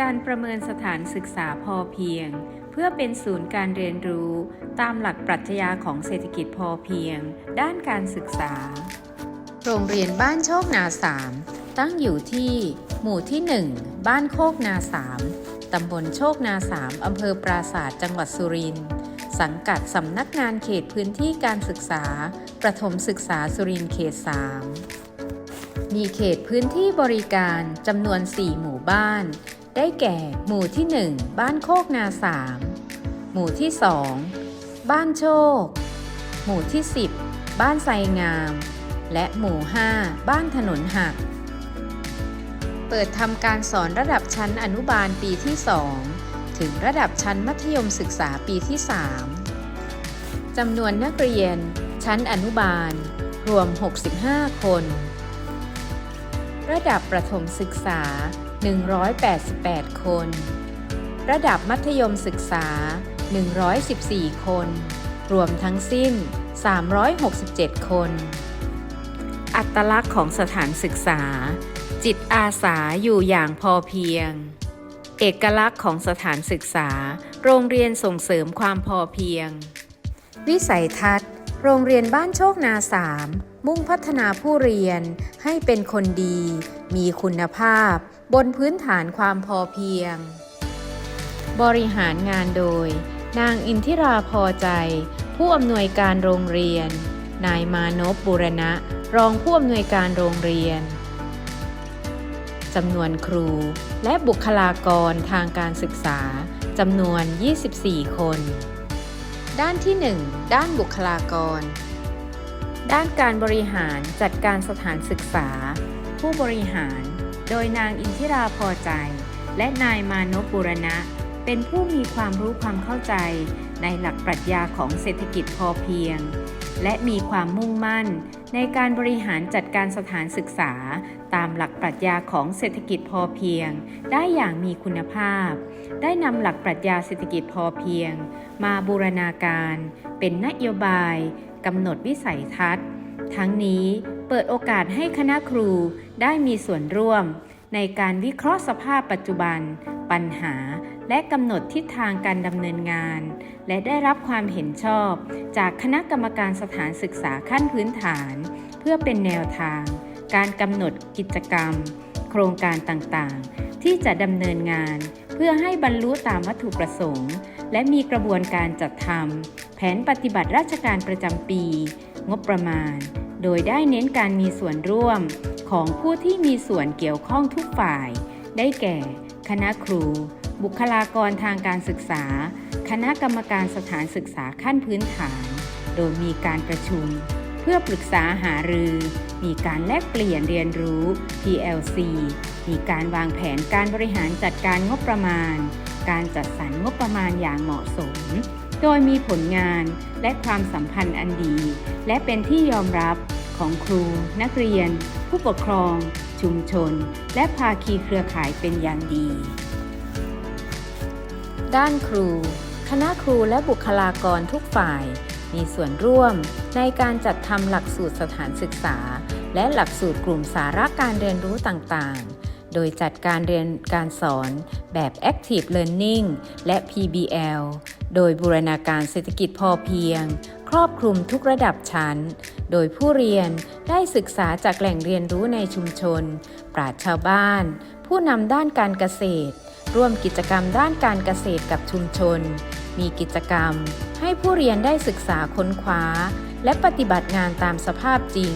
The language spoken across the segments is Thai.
การประเมินสถานศึกษาพอเพียง เพื่อเป็นศูนย์การเรียนรู้ตามหลักปรัชญาของเศรษฐกิจพอเพียง ด้านการศึกษา โรงเรียนบ้านโชคนาสามตั้งอยู่ที่ หมู่ที่ 1 บ้านโคกนาสามตำบลโชคนาสามอำเภอปราศาสตร์จังหวัดสุรินทร์สังกัดสำนักงานเขตพื้นที่การศึกษา ประถมศึกษาสุรินทร์เขต 3 มีเขตพื้นที่บริการจำนวน 4 หมู่บ้าน ได้แก่ หมู่ที่ 1 บ้านโคกนาสามหมู่ที่ 2 บ้านโชค หมู่ที่ 10 บ้านไซงาม และหมู่ 5 บ้านถนนหัก เปิดทำการสอนระดับชั้นอนุบาลปีที่ 2 ถึงระดับชั้นมัธยมศึกษาปีที่ 3จำนวนนักเรียน ชั้นอนุบาล รวม 65 คน ระดับประถมศึกษา 188 คน ระดับมัธยมศึกษา 114 คน รวมทั้งสิ้น 367 คน อัตลักษณ์ของสถานศึกษา จิตอาสาอยู่อย่างพอเพียง เอกลักษณ์ของสถานศึกษา โรงเรียนส่งเสริมความพอเพียง วิสัยทัศน์ โรงเรียนบ้านโชคนาสามมุ่งพัฒนาผู้เรียนให้เป็นคนดี มีคุณภาพ บนพื้นฐานความพอเพียง บริหารงานโดย นางอินทิราพอใจ ผู้อำนวยการโรงเรียน นายมานพบุรณะ รองผู้อำนวยการโรงเรียนจำนวนครูและบุคลากรทางการศึกษาจำนวน 24 คน ด้านที่ 1 ด้านบุคลากร ด้านการบริหารจัดการสถานศึกษา ผู้บริหาร โดยนางอินทิราพอใจ และนายมานพบุรณะ เป็นผู้มีความรู้ความเข้าใจในหลักปรัชญาของเศรษฐกิจพอเพียง และมีความมุ่งมั่น ในการบริหารจัดการสถานศึกษา ตามหลักปรัชญาของเศรษฐกิจพอเพียง ได้อย่างมีคุณภาพ ได้นำหลักปรัชญาเศรษฐกิจพอเพียง มาบูรณาการ เป็นนโยบายกำหนดวิสัยทัศน์ ทั้งนี้ เปิดโอกาสให้คณะครูได้มีส่วนร่วม ในการวิเคราะห์สภาพปัจจุบัน ปัญหา และกำหนดทิศทางการดำเนินงาน และได้รับความเห็นชอบ จากคณะกรรมการสถานศึกษาขั้นพื้นฐาน เพื่อเป็นแนวทาง การกำหนดกิจกรรม โครงการต่างๆ ที่จะดำเนินงาน เพื่อให้บรรลุตามวัตถุประสงค์ และมีกระบวนการจัดทำแผนปฏิบัติราชการประจำปี งบประมาณ โดยได้เน้นการมีส่วนร่วมของผู้ที่มีส่วนเกี่ยวข้องทุกฝ่าย ได้แก่ คณะครู บุคลากรทางการศึกษา คณะกรรมการสถานศึกษาขั้นพื้นฐาน โดยมีการประชุม เพื่อปรึกษาหารือ มีการแลกเปลี่ยนเรียนรู้ PLC มีการวางแผนการบริหารจัดการงบประมาณ การจัดสรรงบประมาณอย่างเหมาะสม โดยมีผลงานและความสัมพันธ์อันดี และเป็นที่ยอมรับของครู นักเรียน ผู้ปกครอง ชุมชน และภาคีเครือข่ายเป็นอย่างดี ด้านครู คณะครูและบุคลากรทุกฝ่าย มีส่วนร่วมในการจัดทำหลักสูตรสถานศึกษา และหลักสูตรกลุ่มสาระการเรียนรู้ต่างๆโดยจัดการเรียนการสอนแบบ Active Learning และ PBL โดยบูรณาการเศรษฐกิจพอเพียง ครอบคลุมทุกระดับชั้น โดยผู้เรียนได้ศึกษาจากแหล่งเรียนรู้ในชุมชน ปราชชาวบ้าน ผู้นำด้านการเกษตร ร่วมกิจกรรมด้านการเกษตรกับชุมชน มีกิจกรรม ให้ผู้เรียนได้ศึกษาค้นคว้า และปฏิบัติงานตามสภาพจริง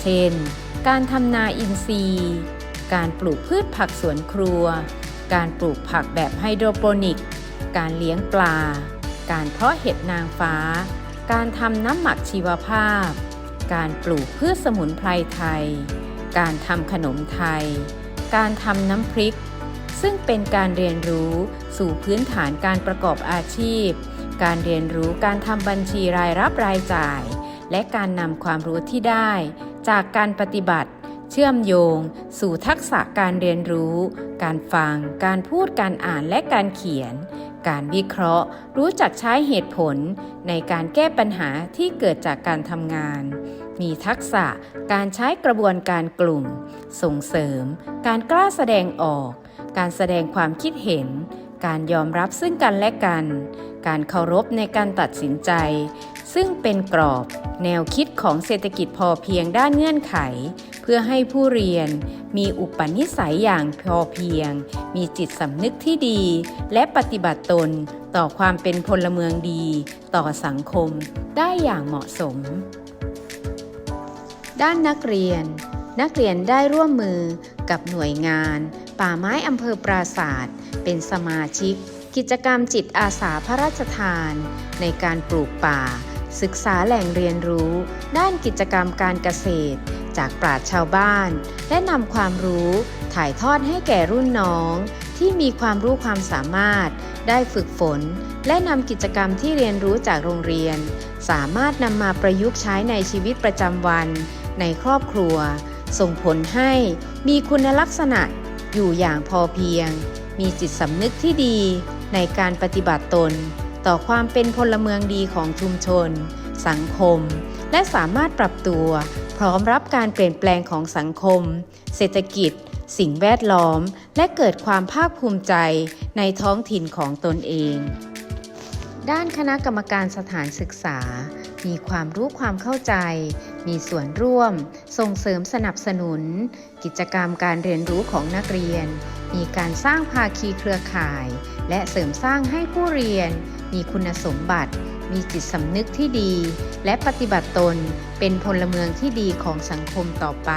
เช่น การทำนาอินทรีย์ การปลูกพืชผักสวนครัว การปลูกผักแบบไฮโดรโปนิก การเลี้ยงปลา การเพาะเห็ดนางฟ้า การทำน้ำหมักชีวภาพ การปลูกพืชสมุนไพรไทย การทำขนมไทย การทำน้ำพริก ซึ่งเป็นการเรียนรู้สู่พื้นฐานการประกอบอาชีพ การเรียนรู้การทำบัญชีรายรับรายจ่าย และการนำความรู้ที่ได้ จากการปฏิบัติเชื่อมโยง สู่ทักษะการเรียนรู้ การฟัง การพูด การอ่าน และการเขียนการวิเคราะห์ รู้จักใช้เหตุผลในการแก้ปัญหาที่เกิดจากการทำงาน มีทักษะการใช้กระบวนการกลุ่ม ส่งเสริม การกล้าแสดงออก การแสดงความคิดเห็น การยอมรับซึ่งกันและกัน การเคารพในการตัดสินใจ ซึ่งเป็นกรอบ แนวคิดของเศรษฐกิจพอเพียงด้านเงื่อนไข พื่อให้ผู้เรียนมีอุปนิสัยอย่างพอเพียง มีจิตสำนึกที่ดี และปฏิบัติตนต่อความเป็นพลเมืองดี ต่อสังคมได้อย่างเหมาะสม ด้านนักเรียน นักเรียนได้ร่วมมือกับหน่วยงาน ป่าไม้อำเภอปราศาสตร์เป็นสมาชิก กิจกรรมจิตอาสาพระราชทาน ในการปลูกป่า ศึกษาแหล่งเรียนรู้ ด้านกิจกรรมการเกษตร จากปราชญ์ชาวบ้าน และนำความรู้ถ่ายทอดให้แก่รุ่นน้อง ที่มีความรู้ความสามารถ ได้ฝึกฝน และนำกิจกรรมที่เรียนรู้จากโรงเรียน สามารถนำมาประยุกต์ใช้ในชีวิตประจำวัน ในครอบครัว ส่งผลให้มีคุณลักษณะอยู่อย่างพอเพียง มีจิตสำนึกที่ดีในการปฏิบัติตน ต่อความเป็นพลเมืองดีของชุมชน สังคม และสามารถปรับตัว พร้อมรับการเปลี่ยนแปลงของสังคม เศรษฐกิจ สิ่งแวดล้อม และเกิดความภาคภูมิใจในท้องถิ่นของตนเอง ด้านคณะกรรมการสถานศึกษา มีความรู้ความเข้าใจ มีส่วนร่วม ส่งเสริมสนับสนุน กิจกรรมการเรียนรู้ของนักเรียน มีการสร้างภาคีเครือข่าย และเสริมสร้างให้ผู้เรียน มีคุณสมบัติ มีจิตสำนึกที่ดี และปฏิบัติตนเป็นพลเมืองที่ดีของสังคมต่อไป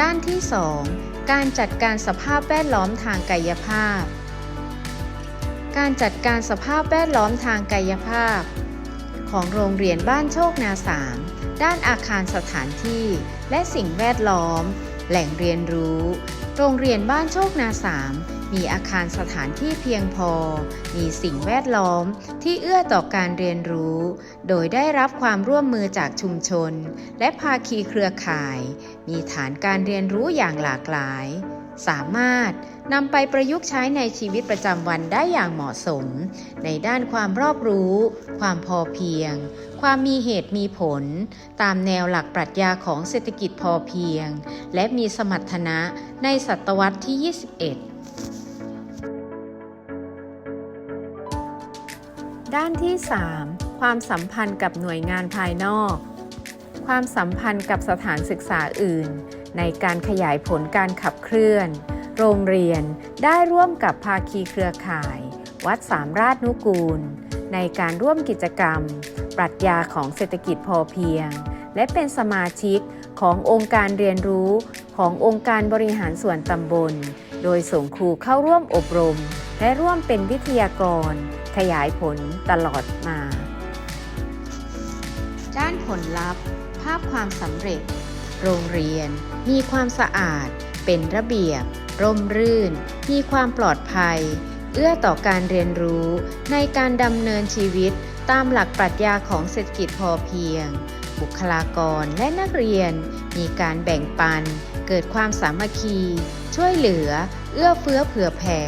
ด้านที่ 2 การจัดการสภาพแวดล้อมทางกายภาพ การจัดการสภาพแวดล้อมทางกายภาพ ของโรงเรียนบ้านโชคนาสามด้านอาคารสถานที่และสิ่งแวดล้อม แหล่งเรียนรู้ โรงเรียนบ้านโชคนาสาม มีอาคารสถานที่เพียงพอ มีสิ่งแวดล้อมที่เอื้อต่อการเรียนรู้ โดยได้รับความร่วมมือจากชุมชน และภาคีเครือข่าย มีฐานการเรียนรู้อย่างหลากหลาย สามารถนำไปประยุกต์ใช้ในชีวิตประจำวันได้อย่างเหมาะสม ในด้านความรอบรู้ ความพอเพียง ความมีเหตุมีผล ตามแนวหลักปรัชญาของเศรษฐกิจพอเพียง และมีสมรรถนะในศตวรรษที่ 21 ด้านที่ 3 ความสัมพันธ์กับหน่วยงานภายนอก ความสัมพันธ์กับสถานศึกษาอื่น ในการขยายผลการขับเคลื่อน โรงเรียนได้ร่วมกับภาคีเครือข่าย วัดสามราชนุกูล ในการร่วมกิจกรรม ปรัชญาของเศรษฐกิจพอเพียง และเป็นสมาชิกขององค์การเรียนรู้ขององค์การบริหารส่วนตำบล โดยส่งครูเข้าร่วมอบรม และร่วมเป็นวิทยากร ขยายผลตลอดมา ด้านผลลัพธ์ ภาพความสำเร็จ โรงเรียน มีความสะอาด เป็นระเบียบ ร่มรื่น มีความปลอดภัย เอื้อต่อการเรียนรู้ในการดำเนินชีวิตตามหลักปรัชญาของเศรษฐกิจพอเพียง บุคลากรและนักเรียน มีการแบ่งปัน เกิดความสามัคคี ช่วยเหลือ เอื้อเฟื้อเผื่อแผ่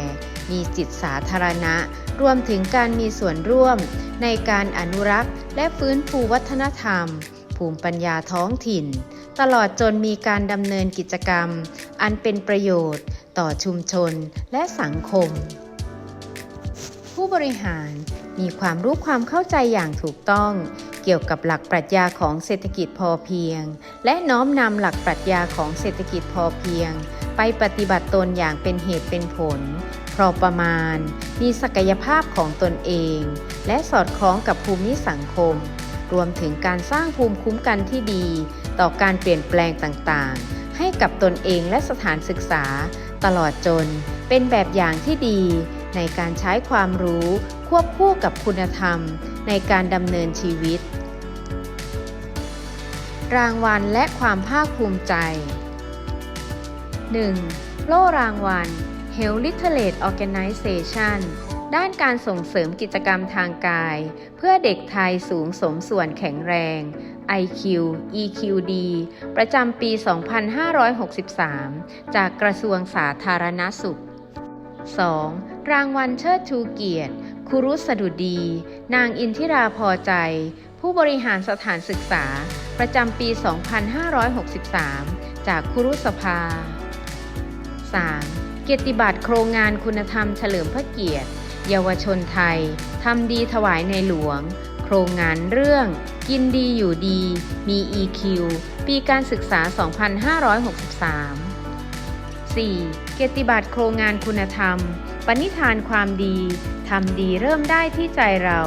มีจิตสาธารณะ รวมถึงการมีส่วนร่วมในการอนุรักษ์ และฟื้นฟูวัฒนธรรม ภูมิปัญญาท้องถิ่น ตลอดจนมีการดำเนินกิจกรรม อันเป็นประโยชน์ ต่อชุมชนและสังคม ผู้บริหารมีความรู้ความเข้าใจอย่างถูกต้อง เกี่ยวกับหลักปรัชญาของเศรษฐกิจพอเพียง และน้อมนำหลักปรัชญาของเศรษฐกิจพอเพียง ไปปฏิบัติตนอย่างเป็นเหตุเป็นผลพอประมาณ มีศักยภาพของตนเอง และสอดคล้องกับภูมิสังคม รวมถึงการสร้างภูมิคุ้มกันที่ดี ต่อการเปลี่ยนแปลงต่างๆ ให้กับตนเองและสถานศึกษา ตลอดจนเป็นแบบอย่างที่ดีในการใช้ความรู้ ควบคู่กับคุณธรรมในการดำเนินชีวิต รางวัลและความภาคภูมิใจ 1. โล่รางวัล Health Literate Organization ด้านการส่งเสริมกิจกรรมทางกาย เพื่อเด็กไทยสูงสมส่วนแข็งแรง IQ EQD ประจำปี 2563 จากกระทรวงสาธารณสุข 2. รางวัลเชิดชูเกียรติ ครูรุสดุดี นางอินทิราพอใจ ผู้บริหารสถานศึกษา ประจำปี 2563 จากครูรุสภา 3. เกียรติบัตรโครงงานคุณธรรมเฉลิมพระเกียรติ เยาวชนไทย ทำดีถวายในหลวง โครงงานเรื่อง กินดีอยู่ดี มี EQ ปีการศึกษา 2563 4. เกียรติบัตรโครงงานคุณธรรม ปณิธานความดีทำดีเริ่มได้ที่ใจเรา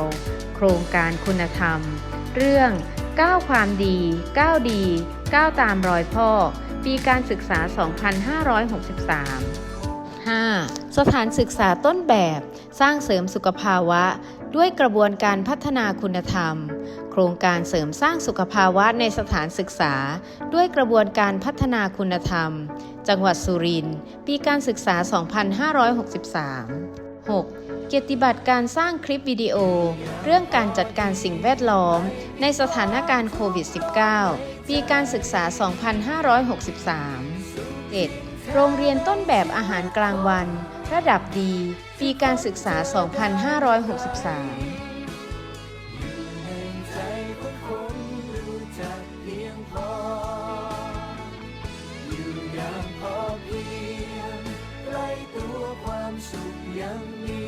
โครงการคุณธรรม เรื่องก้าวความดีก้าวดีก้าวตามรอยพ่อ ปีการศึกษา 2563 5. สถานศึกษาต้นแบบ สร้างเสริมสุขภาวะ ด้วยกระบวนการพัฒนาคุณธรรม โครงการเสริมสร้างสุขภาวะในสถานศึกษา ด้วยกระบวนการพัฒนาคุณธรรม จังหวัดสุรินทร์ปีการศึกษา 2563 6. เกียรติบัตรการสร้างคลิปวิดีโอ เรื่องการจัดการสิ่งแวดล้อม ในสถานการณ์โควิด -19 ปีการศึกษา 2563 7. โรงเรียนต้นแบบอาหารกลางวัน ระดับดี ปีการศึกษา 2563 สุข